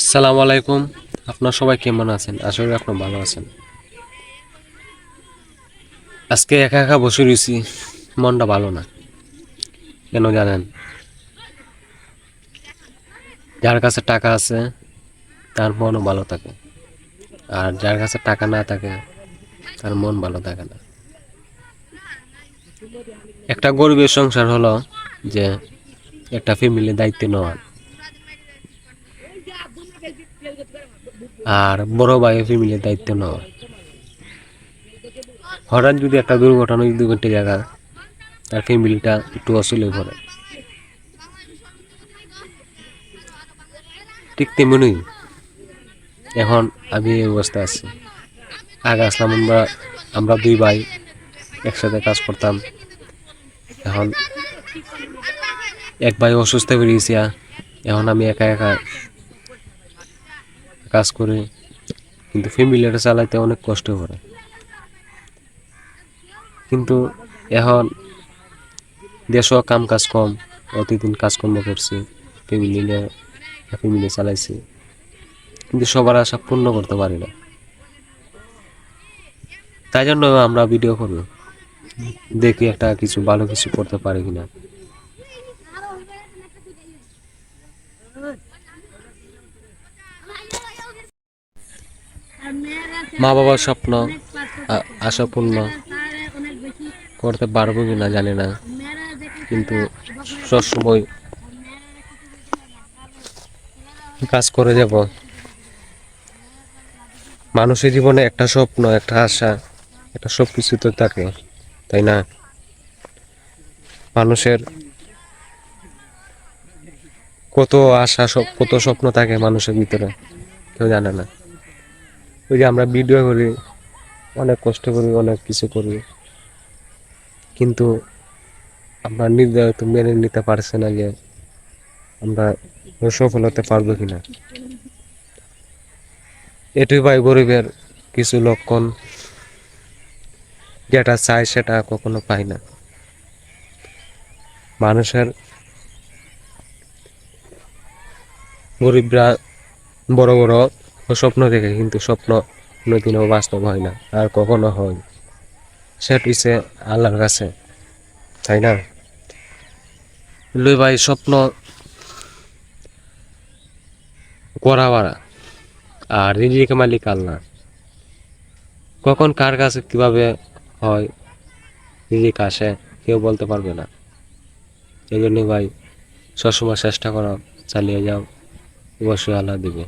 আসসালামু আলাইকুম। আপনার সবাই কেমন আছেন? আশা করি আপনার ভালো আছেন। আজকে একা একা বসে রয়েছি, মনটা ভালো না। কেন জানেন? যার কাছে টাকা আছে, তার মনও ভালো থাকে। আর যার কাছে টাকা না থাকে, তার মন ভালো থাকে না। একটা গরিবের সংসার হলো যে একটা ফ্যামিলির দায়িত্ব নেওয়া। আর বড় ভাই ফ্যামিলির দায়িত্ব নেওয়া। হঠাৎ যদি একটা দুর্ঘটনা যদি ঘটে জায়গা তার ফ্যামিলিটা একটু অসুলে পড়ে। ঠিক তেমনই এখন আমি এই অবস্থায় আছি। আগে আসলাম আমরা আমরা দুই ভাই একসাথে কাজ করতাম। এখন এক ভাই অসুস্থ হয়ে গেছি, এখন আমি একা একা কাজ করে, কিন্তু ফ্যামিলিটা চালাইতে অনেক কষ্ট করে। কিন্তু এখন দেশও কাম কাজ কম প্রতিদিন কাজকর্ম করছি ফ্যামিলি ফ্যামিলি চালাইছি। কিন্তু সবার আশা পূর্ণ করতে পারি না। তাই জন্য আমরা ভিডিও করি দেখি একটা কিছু ভালো কিছু করতে পারি কিনা। মা বাবার স্বপ্ন আশা পূর্ণ করতে পারব কিনা জানি না। কিন্তু সবসময় কাজ করে যাব। মানুষের জীবনে একটা স্বপ্ন, একটা আশা, একটা সব কিছু তো থাকে, তাই না? মানুষের কত আশা, সব, কত স্বপ্ন থাকে মানুষের ভিতরে, কেউ জানে না। ওই যে আমরা ভিডিও করি, অনেক কষ্ট করি, অনেক কিছু করি। কিন্তু আমরা নির্ধারিত মেনে নিতে পারছে না যে আমরা সফল হতে পারব কিনা। এটুই ভাই গরিবের কিছু লক্ষণ। যেটা চায় সেটা কখনো পায় না। মানুষের গরিবরা বড় বড় স্বপ্ন দেখে, কিন্তু স্বপ্ন কোনোদিনও বাস্তব হয় না, আর কখনো হয়। সেটা হচ্ছে আল্লাহর কাছে, তাই না? লই ভাই, স্বপ্ন করা বাড়া আর রিজিক মালিক আল্লাহ। কখন কার কাছে কীভাবে হয়, রিজিক আসে, কেউ বলতে পারবে না। এই জন্য ভাই, সবসময় চেষ্টা করো, চালিয়ে যাও, অবশ্যই আল্লাহ দিবে।